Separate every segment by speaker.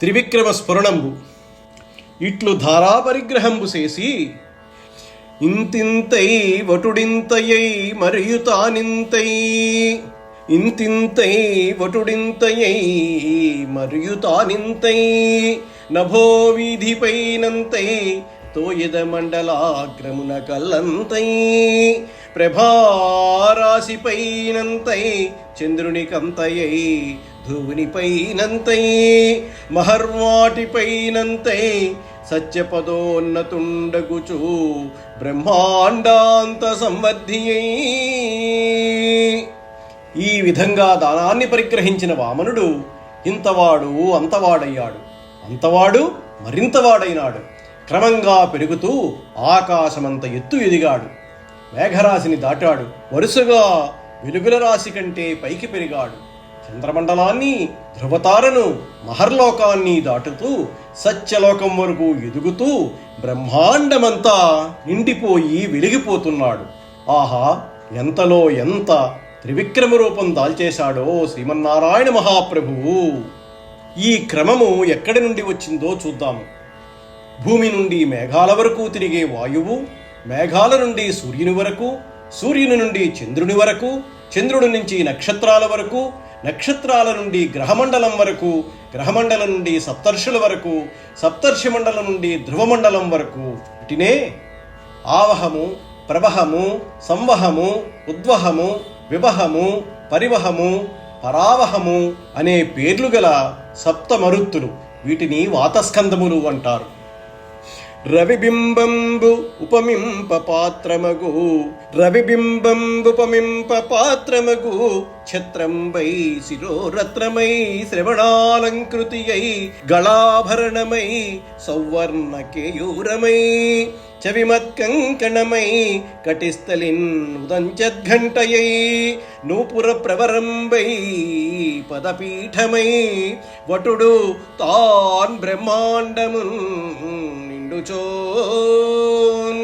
Speaker 1: త్రివిక్రమ స్ఫురణంబు ఇట్లు ధారాపరిగ్రహంబు చేసి ఇంతింతై వటుడింతయై మరియు తానింతై ఇంతింతై వటుడింతయై మరియు తానింతై నభో వీధిపైనంతై తోయద మండలాగ్రమున కల్లంతై ప్రభారాశిపైనంతై చంద్రుని కంతయై ధువునిపైనంతై మహర్వాటిపైనంతై సత్యపదోన్నతుండగుచు బ్రహ్మాండాంత సంవర్ధియై ఈ విధంగా దానాన్ని పరిగ్రహించిన వామనుడు ఇంతవాడు అంతవాడయ్యాడు. అంతవాడు మరింతవాడైనాడు. క్రమంగా పెరుగుతూ ఆకాశమంత ఎత్తు ఎదిగాడు. మేఘరాశిని దాటాడు. వరుసగా వెలుగుల రాశి కంటే పైకి పెరిగాడు. చంద్రమండలాన్ని ధృవతారను మహర్లోకాన్ని దాటుతూ సత్యలోకం వరకు ఎదుగుతూ బ్రహ్మాండమంతా నిండిపోయి వెలిగిపోతున్నాడు. ఆహా ఎంతలో ఎంత త్రివిక్రమ రూపం దాల్చేశాడో శ్రీమన్నారాయణ మహాప్రభువు ఈ క్రమము ఎక్కడి నుండి వచ్చిందో చూద్దాము భూమి నుండి మేఘాల వరకు తిరిగే వాయువు మేఘాల నుండి సూర్యుని వరకు సూర్యుని నుండి చంద్రుని వరకు చంద్రుడి నుంచి నక్షత్రాల వరకు నక్షత్రాల నుండి గ్రహమండలం వరకు గ్రహమండలం నుండి సప్తర్షుల వరకు సప్తర్షి మండలం నుండి ధ్రువమండలం వరకు వీటినే ఆవహము ప్రవహము సంవహము ఉద్వహము వివహము పరివహము పరావహము అనే పేర్లు గల సప్తమరుత్తులు వీటిని వాతస్కందములు అంటారు. రవిబింబంబు ఉపమింప పాత్రమగు. రవిబింబంబుపమింప పాత్రమగు. ఛత్రంబై శిరోరత్నమై శ్రవణాలంకృతియై గళాభరణమై సౌవర్ణకేయూరమై చవిమత్కంకణమై కటిస్థలిన్ ఉదంచద్ఘంటయై నూపుర ప్రవరంబై పదపీఠమై వటుడు తాన్ బ్రహ్మాండమున్ నిండుచోన్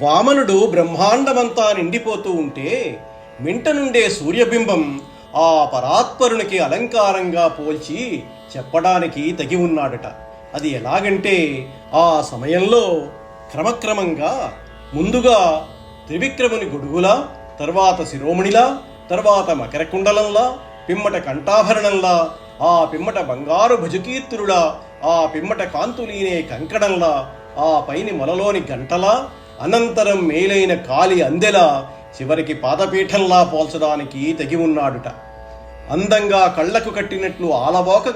Speaker 1: వామనుడు బ్రహ్మాండమంతా నిండిపోతూ ఉంటే మింట నుండే సూర్యబింబం ఆ పరాత్పరునికి అలంకారంగా పోల్చి చెప్పడానికి తగి ఉన్నాడట. అది ఎలాగంటే ఆ సమయంలో క్రమక్రమంగా ముందుగా త్రివిక్రముని గొడుగులా తర్వాత శిరోమణిలా తర్వాత మకరకుండలంలా పిమ్మట కంఠాభరణంలా ఆ పిమ్మట బంగారు భుజకీర్తులుడా ఆ పిమ్మట కాంతులీనే కంకణంలా ఆ పైని మొలలోని గంటలా అనంతరం మేలైన కాలి అందెలా చివరికి పాదపీఠంలా పోల్చడానికి తెగి ఉన్నాడుట. అందంగా కళ్ళకు కట్టినట్లు ఆలవోక